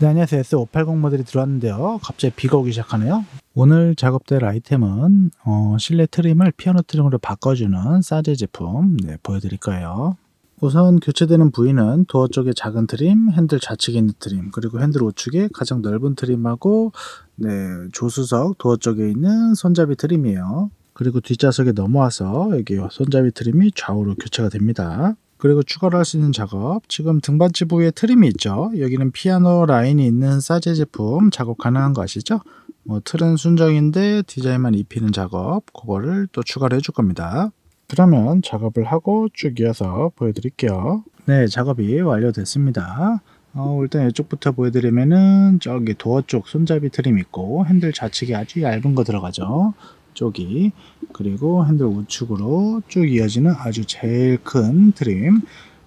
네, 안녕하세요. S580 모델이 들어왔는데요. 갑자기 비가 오기 시작하네요. 오늘 작업될 아이템은 어, 실내 트림을 피아노 트림으로 바꿔주는 사제 제품 네, 보여드릴 거예요. 우선 교체되는 부위는 도어 쪽에 작은 트림, 핸들 좌측에 있는 트림, 그리고 핸들 우측에 가장 넓은 트림하고 네, 조수석 도어 쪽에 있는 손잡이 트림이에요. 그리고 뒷좌석에 넘어와서 여기 손잡이 트림이 좌우로 교체가 됩니다. 그리고 추가로 할 수 있는 작업. 지금 등받이 부위에 트림이 있죠. 여기는 피아노 라인이 있는 사제 제품 작업 가능한 거 아시죠? 뭐 틀은 순정인데 디자인만 입히는 작업. 그거를 또 추가로 해줄 겁니다. 그러면 작업을 하고 쭉 이어서 보여드릴게요. 네 작업이 완료됐습니다. 어, 일단 이쪽부터 보여드리면은 저기 도어 쪽 손잡이 트림 있고 핸들 좌측에 아주 얇은 거 들어가죠 쪽이 그리고 핸들 우측으로 쭉 이어지는 아주 제일 큰 트림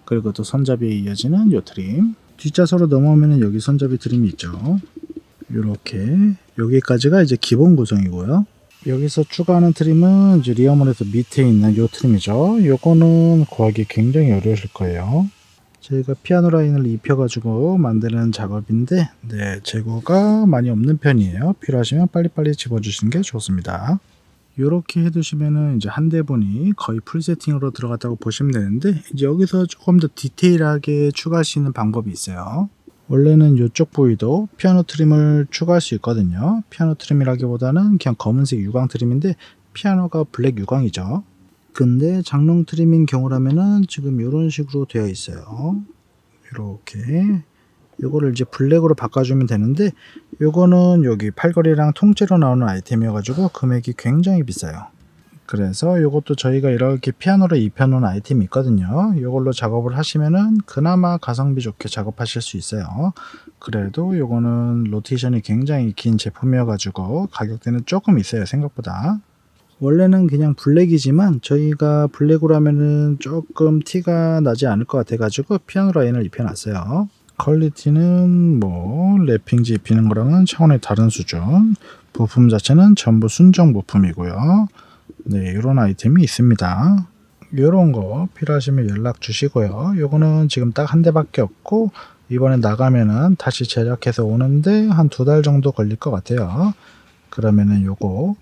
그리고 또 손잡이에 이어지는 요 트림. 뒷좌석으로 넘어오면 여기 손잡이 트림이 있죠. 이렇게. 여기까지가 이제 기본 구성이고요. 여기서 추가하는 트림은 이제 리어몰에서 밑에 있는 요 트림이죠. 요거는 구하기 굉장히 어려우실 거예요 저희가 피아노 라인을 입혀가지고 만드는 작업인데 네 재고가 많이 없는 편이에요 필요하시면 빨리빨리 집어주시는 게 좋습니다 이렇게 해두시면은 이제 한 대분이 거의 풀 세팅으로 들어갔다고 보시면 되는데 이제 여기서 조금 더 디테일하게 있는 방법이 있어요. 원래는 이쪽 부위도 피아노 트림을 추가할 수 있거든요. 피아노 트림이라기보다는 그냥 검은색 유광 트림인데 피아노가 블랙 유광이죠. 근데 장롱 트림인 경우라면은 지금 이런 식으로 되어 있어요. 이렇게 요거를 이제 블랙으로 바꿔주면 되는데 요거는 여기 팔걸이랑 통째로 나오는 아이템이어가지고 금액이 굉장히 비싸요. 그래서 요것도 저희가 이렇게 피아노를 입혀놓은 아이템이 있거든요. 요걸로 작업을 하시면은 그나마 가성비 좋게 작업하실 수 있어요. 그래도 요거는 로테이션이 굉장히 긴 제품이어가지고 가격대는 조금 있어요 생각보다. 원래는 그냥 블랙이지만 저희가 블랙으로 하면은 조금 티가 나지 않을 것 같아가지고 피아노 라인을 입혀놨어요. 퀄리티는 뭐 랩핑지 입히는 거랑은 차원의 다른 수준. 부품 자체는 전부 순정 부품이고요. 네 이런 아이템이 있습니다. 이런 거 필요하시면 연락 주시고요. 요거는 지금 딱 한 대밖에 없고 이번에 나가면은 다시 제작해서 오는데 한 두 달 정도 걸릴 것 같아요. 그러면은 요거